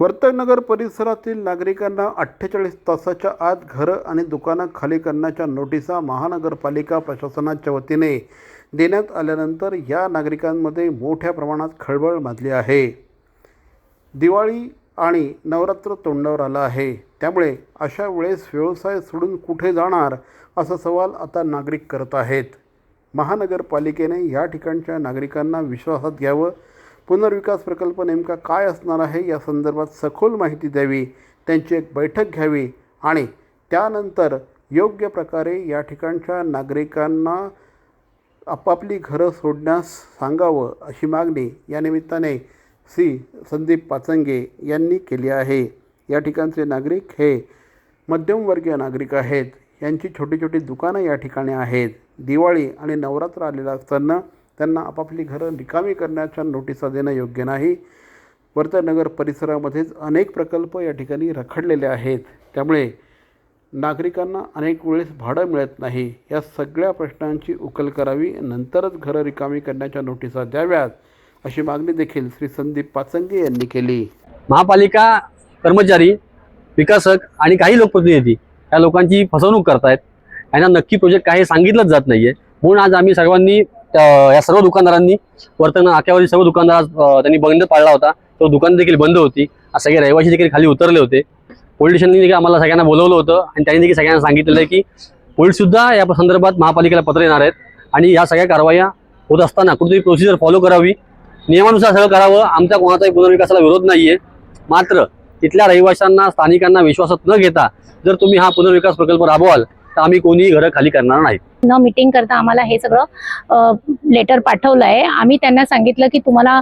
वर्तनगर परिसरातील नागरिकांना अठ्ठेचाळीस तासाच्या आत घरं आणि दुकानं खाली करण्याच्या नोटिसा महानगरपालिका प्रशासनाच्या वतीने देण्यात आल्यानंतर या नागरिकांमध्ये मोठ्या प्रमाणात खळबळ माजली आहे. दिवाळी आणि नवरात्र तोंडावर आलं आहे. त्यामुळे अशा वेळेस व्यवसाय सोडून कुठे जाणार असा सवाल आता नागरिक करत आहेत. महानगरपालिकेने या ठिकाणच्या नागरिकांना विश्वासात घ्यावं पुनर्विकास प्रकल्प नेमका काय असणार आहे या संदर्भात सखोल माहिती द्यावी त्यांची एक बैठक घ्यावी आणि त्यानंतर योग्य प्रकारे या ठिकाणच्या नागरिकांना आपापली घरं सोडण्यास सांगावं अशी मागणी या निमित्ताने सी. संदीप पाचंगे यांनी केली आहे. या ठिकाणचे नागरिक हे मध्यमवर्गीय नागरिक आहेत. यांची छोटी छोटी दुकानं या ठिकाणी आहेत. दिवाळी आणि नवरात्र आलेलं असताना त्यांना आपापली घरं रिकामी करण्याच्या नोटिसा देणं योग्य नाही. वर्तनगर परिसरामध्येच अनेक प्रकल्प या ठिकाणी रखडलेले आहेत. त्यामुळे नागरिकांना अनेक वेळेस भाडं मिळत नाही. या सगळ्या प्रश्नांची उकल करावी नंतरच घरं रिकामी करण्याच्या नोटिसा द्याव्यात अशी मागणी देखील श्री संदीप पाचंगे यांनी केली. महापालिका कर्मचारी विकासक आणि काही लोकप्रतिनिधी या लोकांची फसवणूक करतायत. यांना नक्की प्रोजेक्ट काय सांगितलंच जात नाहीये. म्हणून आज आम्ही सर्वांनी या सर्व दुकानदारांनी वर्तन आख्यावरील सर्व दुकानदार त्यांनी बंद पाळला होता. तो दुकान देखील बंद होती. सगळे रहिवासी देखील खाली उतरले होते. पोलीस स्टेशनने देखील आम्हाला सगळ्यांना बोलवलं होतं आणि त्यांनी देखील सगळ्यांना सांगितलेलं आहे की पोलीस सुद्धा या संदर्भात महापालिकेला पत्र येणार आहेत आणि या सगळ्या कारवाया होत असताना कुठेतरी प्रोसिजर फॉलो करावी. नियमानुसार सगळं करावं. आमच्या कोणाचाही पुनर्विकासाला विरोध नाहीये. मात्र तिथल्या रहिवाशांना स्थानिकांना विश्वासात न घेता जर तुम्ही हा पुनर्विकास प्रकल्प राबवाल तर आम्ही कोणीही घरं खाली करणार नाही. न मीटिंग करता आम्हाला हे सगळं लेटर पाठवलं आहे आम्ही त्यांना सांगितलं की तुम्हाला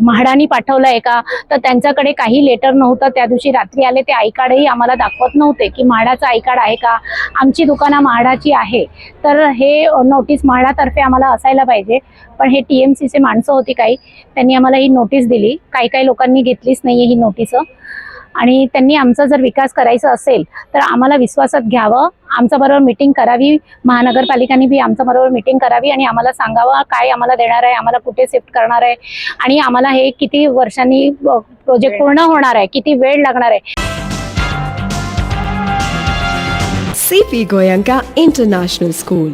म्हाडानी पाठवलं आहे का? तर त्यांच्याकडे काही लेटर नव्हतं. त्या दिवशी रात्री आले ते आय आम्हाला दाखवत नव्हते की म्हाडाचं आय कार्ड आहे का? आमची दुकानं म्हाडाची आहे. तर हे नोटीस म्हाडातर्फे आम्हाला असायला पाहिजे. पण हे टी एम सीचे माणसं होती काही. त्यांनी आम्हाला ही नोटीस दिली. काही काही लोकांनी घेतलीच नाही ही नोटीस आणि त्यांनी आमचा जर विकास करायचा असेल तर आम्हाला विश्वासात घ्यावं आमच्याबरोबर मिटिंग करावी महानगरपालिकांनी बी आमच्याबरोबर मिटिंग करावी आणि आम्हाला सांगावं काय आम्हाला देणार आहे आम्हाला कुठे शिफ्ट करणार आहे आणि आम्हाला हे किती वर्षांनी प्रोजेक्ट पूर्ण होणार आहे किती वेळ लागणार आहे CP Goyanka International School.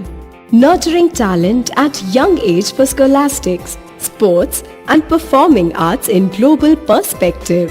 Nurturing talent at young age for scholastics, sports, and performing arts in global perspective.